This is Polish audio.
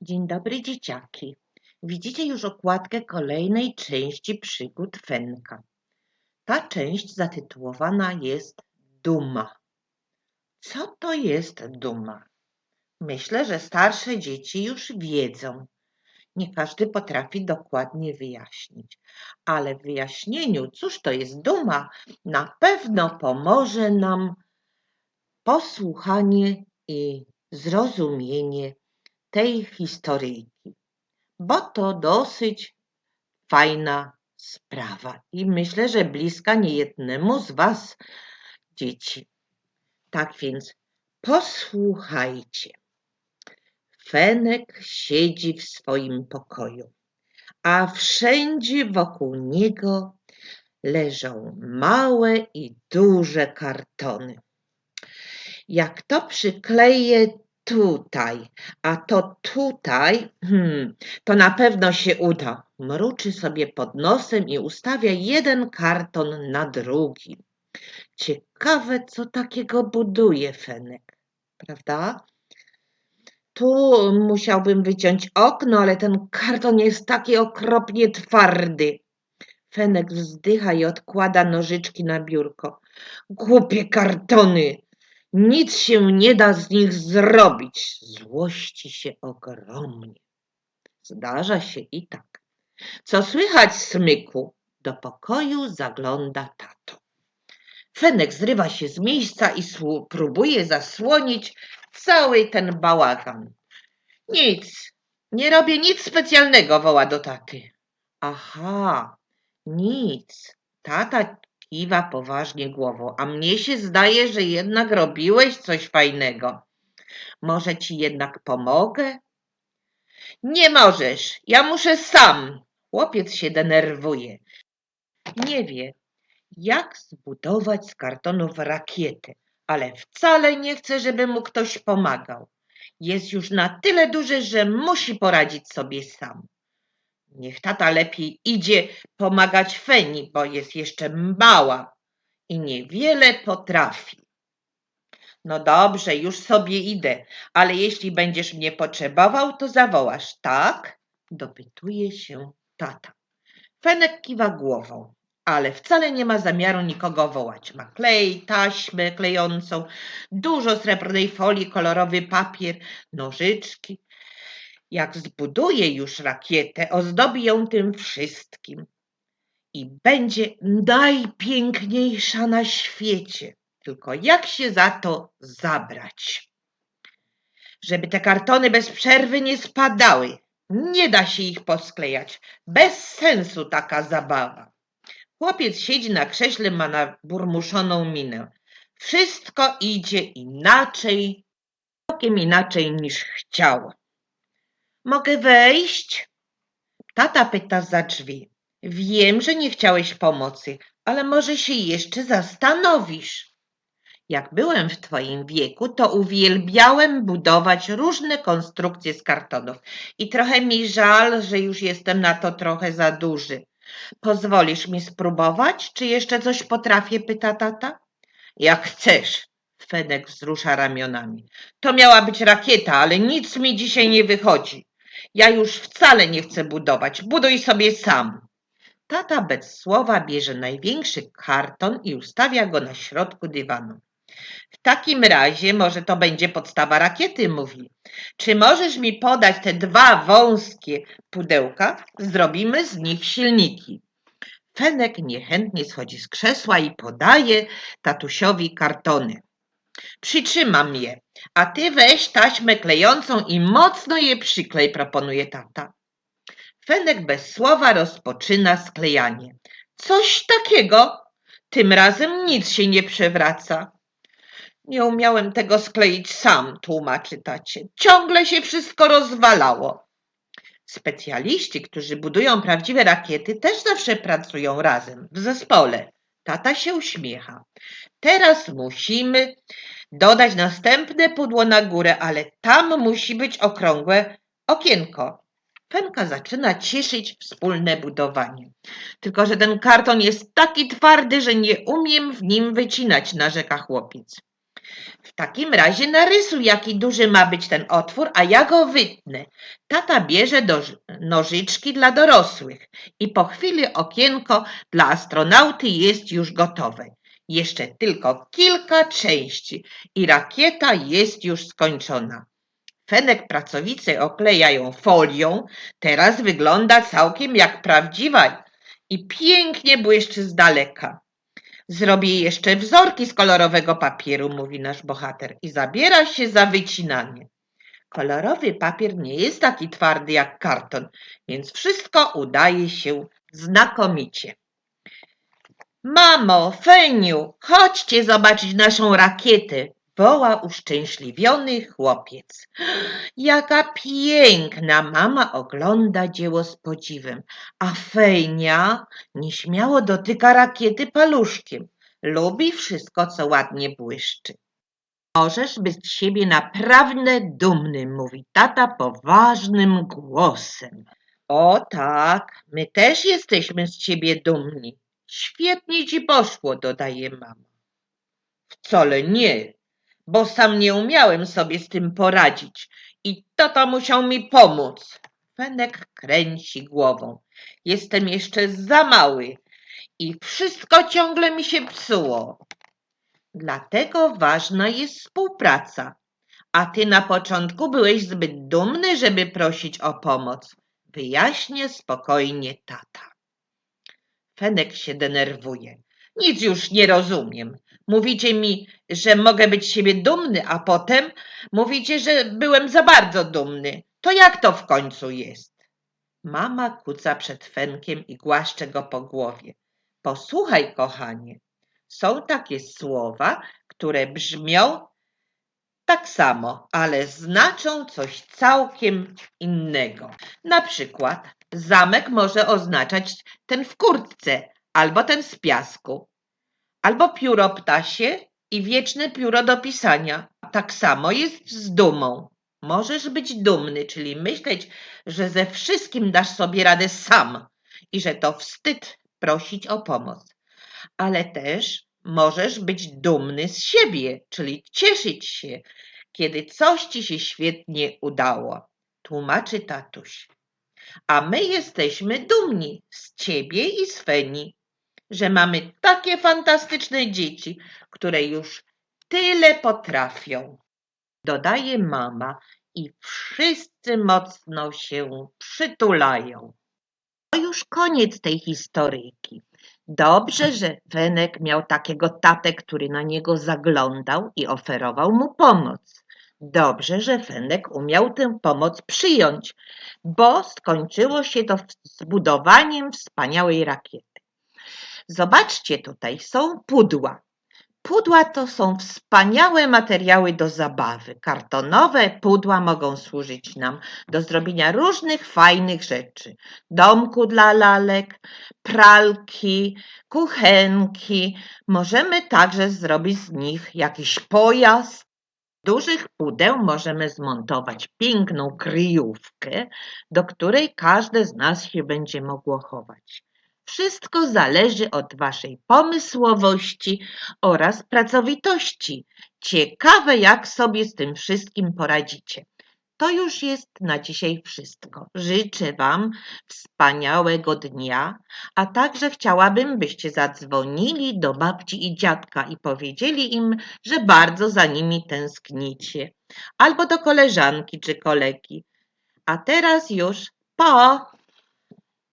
Dzień dobry, dzieciaki. Widzicie już okładkę kolejnej części przygód Fenka. Ta część zatytułowana jest Duma. Co to jest duma? Myślę, że starsze dzieci już wiedzą. Nie każdy potrafi dokładnie wyjaśnić, ale w wyjaśnieniu, cóż to jest duma, na pewno pomoże nam posłuchanie i zrozumienie tej historyjki, bo to dosyć fajna sprawa i myślę, że bliska niejednemu z Was, dzieci. Tak więc posłuchajcie. Fenek siedzi w swoim pokoju, a wszędzie wokół niego leżą małe i duże kartony. Jak to przykleję tutaj, a to tutaj, hmm, to na pewno się uda. Mruczy sobie pod nosem i ustawia jeden karton na drugi. Ciekawe, co takiego buduje Fenek, prawda? Tu musiałbym wyciąć okno, ale ten karton jest taki okropnie twardy. Fenek wzdycha i odkłada nożyczki na biurko. Głupie kartony! Nic się nie da z nich zrobić. Złości się ogromnie. Zdarza się i tak. Co słychać, smyku? Do pokoju zagląda tato. Fenek zrywa się z miejsca i próbuje zasłonić cały ten bałagan. Nic, nie robię nic specjalnego, woła do taty. Aha, nic. Tata kiwa poważnie głową, a mnie się zdaje, że jednak robiłeś coś fajnego. Może ci jednak pomogę? Nie możesz, ja muszę sam. Chłopiec się denerwuje. Nie wie, jak zbudować z kartonów rakietę, ale wcale nie chce, żeby mu ktoś pomagał. Jest już na tyle duży, że musi poradzić sobie sam. Niech tata lepiej idzie pomagać Feni, bo jest jeszcze mała i niewiele potrafi. No dobrze, już sobie idę, ale jeśli będziesz mnie potrzebował, to zawołasz, tak? Dopytuje się tata. Fenek kiwa głową, ale wcale nie ma zamiaru nikogo wołać. Ma klej, taśmę klejącą, dużo srebrnej folii, kolorowy papier, nożyczki. Jak zbuduje już rakietę, ozdobi ją tym wszystkim i będzie najpiękniejsza na świecie. Tylko jak się za to zabrać? Żeby te kartony bez przerwy nie spadały. Nie da się ich posklejać. Bez sensu taka zabawa. Chłopiec siedzi na krześle, ma naburmuszoną minę. Wszystko idzie inaczej, całkiem inaczej niż chciał. Mogę wejść? Tata pyta za drzwi. Wiem, że nie chciałeś pomocy, ale może się jeszcze zastanowisz. Jak byłem w twoim wieku, to uwielbiałem budować różne konstrukcje z kartonów i trochę mi żal, że już jestem na to trochę za duży. Pozwolisz mi spróbować, czy jeszcze coś potrafię? pyta tata. Jak chcesz. Fenek wzrusza ramionami. To miała być rakieta, ale nic mi dzisiaj nie wychodzi. Ja już wcale nie chcę budować. Buduj sobie sam. Tata bez słowa bierze największy karton i ustawia go na środku dywanu. W takim razie może to będzie podstawa rakiety, mówi. Czy możesz mi podać te dwa wąskie pudełka? Zrobimy z nich silniki. Fenek niechętnie schodzi z krzesła i podaje tatusiowi kartony. Przytrzymam je, a ty weź taśmę klejącą i mocno je przyklej, proponuje tata. Fenek bez słowa rozpoczyna sklejanie. Coś takiego. Tym razem nic się nie przewraca. Nie umiałem tego skleić sam, tłumaczy tacie. Ciągle się wszystko rozwalało. Specjaliści, którzy budują prawdziwe rakiety, też zawsze pracują razem, w zespole. Tata się uśmiecha. Teraz musimy dodać następne pudło na górę, ale tam musi być okrągłe okienko. Fenka zaczyna cieszyć wspólne budowanie. Tylko, że ten karton jest taki twardy, że nie umiem w nim wycinać, narzeka chłopiec. W takim razie narysuj, jaki duży ma być ten otwór, a ja go wytnę. Tata bierze do nożyczki dla dorosłych i po chwili okienko dla astronauty jest już gotowe. Jeszcze tylko kilka części i rakieta jest już skończona. Fenek pracowicy okleja ją folią, teraz wygląda całkiem jak prawdziwa i pięknie błyszczy z daleka. Zrobię jeszcze wzorki z kolorowego papieru, mówi nasz bohater i zabiera się za wycinanie. Kolorowy papier nie jest taki twardy jak karton, więc wszystko udaje się znakomicie. Mamo, Feniu, chodźcie zobaczyć naszą rakietę, woła uszczęśliwiony chłopiec. Jaka piękna! Mama ogląda dzieło z podziwem, a Fejnia nieśmiało dotyka rakiety paluszkiem. Lubi wszystko, co ładnie błyszczy. Możesz być z siebie naprawdę dumny, mówi tata poważnym głosem. O tak, my też jesteśmy z ciebie dumni. Świetnie ci poszło, dodaje mama. Wcale nie, bo sam nie umiałem sobie z tym poradzić i tata musiał mi pomóc. Fenek kręci głową. Jestem jeszcze za mały i wszystko ciągle mi się psuło. Dlatego ważna jest współpraca. A ty na początku byłeś zbyt dumny, żeby prosić o pomoc. Wyjaśnię spokojnie tata. Fenek się denerwuje. Nic już nie rozumiem. Mówicie mi, że mogę być siebie dumny, a potem mówicie, że byłem za bardzo dumny. To jak to w końcu jest? Mama kuca przed Fenkiem i głaszcze go po głowie. Posłuchaj, kochanie, są takie słowa, które brzmią tak samo, ale znaczą coś całkiem innego. Na przykład zamek może oznaczać ten w kurtce albo ten z piasku, albo pióro ptasie i wieczne pióro do pisania. Tak samo jest z dumą. Możesz być dumny, czyli myśleć, że ze wszystkim dasz sobie radę sam i że to wstyd prosić o pomoc. Ale też możesz być dumny z siebie, czyli cieszyć się, kiedy coś ci się świetnie udało. Tłumaczy tatuś. A my jesteśmy dumni z ciebie i z Feni, że mamy takie fantastyczne dzieci, które już tyle potrafią. Dodaje mama i wszyscy mocno się przytulają. To już koniec tej historyjki. Dobrze, że Fenek miał takiego tatę, który na niego zaglądał i oferował mu pomoc. Dobrze, że Fenek umiał tę pomoc przyjąć, bo skończyło się to zbudowaniem wspaniałej rakiety. Zobaczcie, tutaj są pudła. Pudła to są wspaniałe materiały do zabawy. Kartonowe pudła mogą służyć nam do zrobienia różnych fajnych rzeczy. Domku dla lalek, pralki, kuchenki. Możemy także zrobić z nich jakiś pojazd. Dużych pudeł możemy zmontować piękną kryjówkę, do której każde z nas się będzie mogło chować. Wszystko zależy od Waszej pomysłowości oraz pracowitości. Ciekawe, jak sobie z tym wszystkim poradzicie. To już jest na dzisiaj wszystko. Życzę Wam wspaniałego dnia, a także chciałabym, byście zadzwonili do babci i dziadka i powiedzieli im, że bardzo za nimi tęsknicie, albo do koleżanki czy kolegi. A teraz już po!